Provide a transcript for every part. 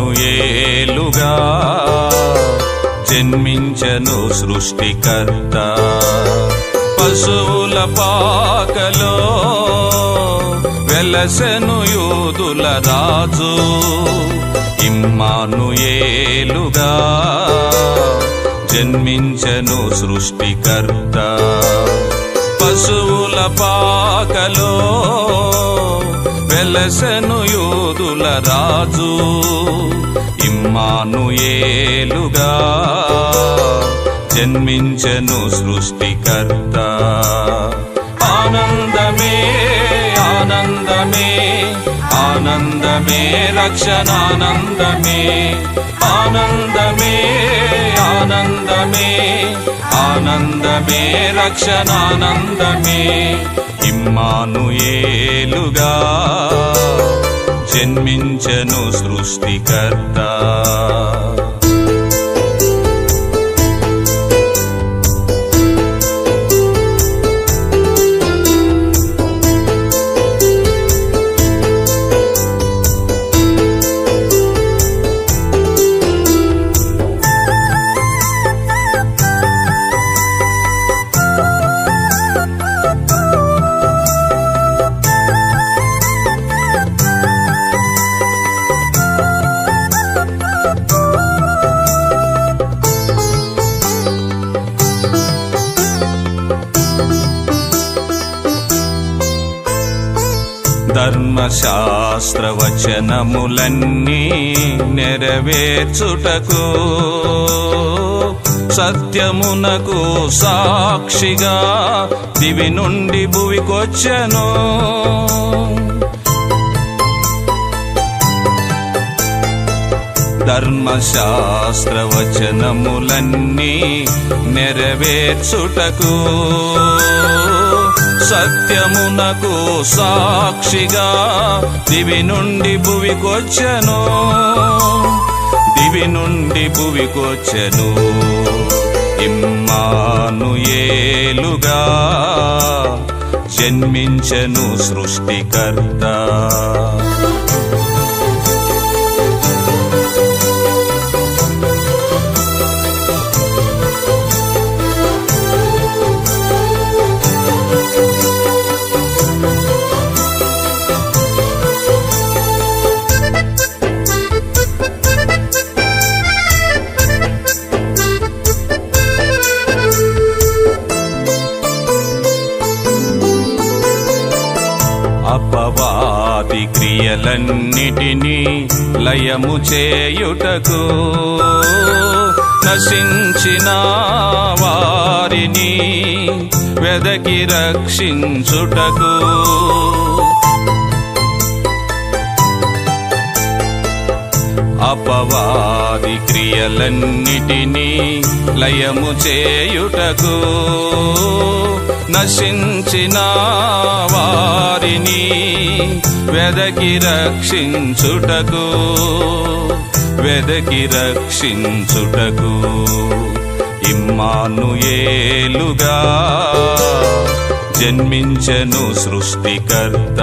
వేలను ఏలుగా జన్మించను సృష్టికర్త. పశువుల పాకలో వెలసెను యూదుల రాజు. ఇమ్మాను ఏలుగా జన్మించను సృష్టికర్త. పశువుల పాకలో వెలసెను యోధుల రాజు ఇమ్మాను ఏలుగా జన్మించను సృష్టికర్త. ఆనందమే ఆనందమే ఆనందమే రక్షణానందమే ఆనందమే ఆనందమే ఆనందమే రక్షణానందమే ఇమ్మాను ఏలుగా జన్మించను సృష్టికర్త. ధర్మశాస్త్రవచనములన్నీ నెరవేర్చుటకు సత్యమునకు సాక్షిగా దివి నుండి భువికొచ్చెను. ధర్మశాస్త్రవచనములన్నీ నెరవేర్చుటకు సత్యమునకు సాక్షిగా దివి నుండి భువికొచ్చెను. దివి నుండి భువికొచ్చెను. ఇమ్మానుయేలుగా జన్మించెను సృష్టికర్త. క్రియలన్నిటినీ లయము చేయుటకు నశించిన వారిని వెదకి రక్షించుటకు. అపవాది క్రియలన్నిటినీ లయము చేయుటకు నశించిన వారి వెదకి రక్షించుటకు వెదకి రక్షించుటకు ఇమ్మాను ఏలుగా జన్మించను సృష్టికర్త.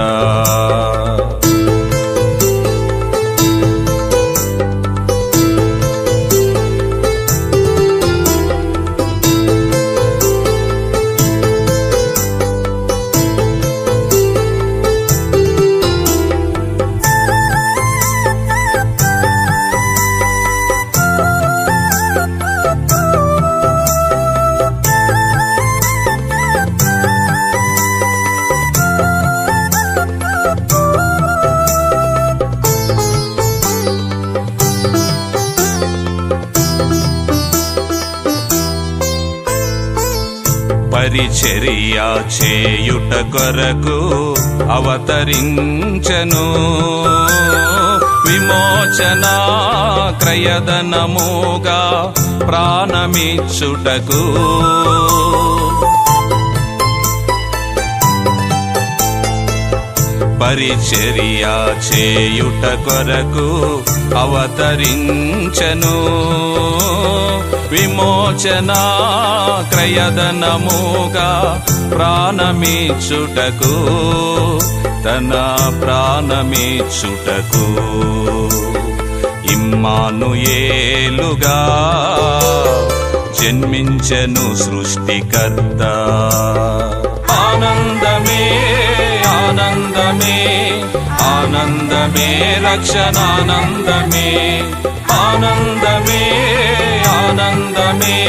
పరిచర్య చేయుట కొరకు అవతరించను. విమోచన క్రయదనముగా ప్రాణమిచ్చుటకు పరిచర్యా చేయుట కొరకు అవతరించను. విమోచన క్రయదనముగా ప్రాణమిచ్చుటకు తన ప్రాణమిచ్చుటకు ఇమ్మానుయేలుగా జన్మించను సృష్టికర్త. ఆనంద ఆనందమే ఆనందమే రక్షణానందమే ఆనందమే ఆనందమే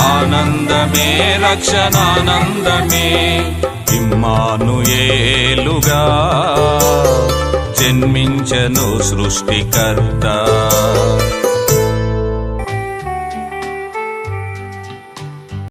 ఆనందమే రక్షణానందమే. ఇమ్మానుయేలుగా జన్మించను సృష్టికర్త.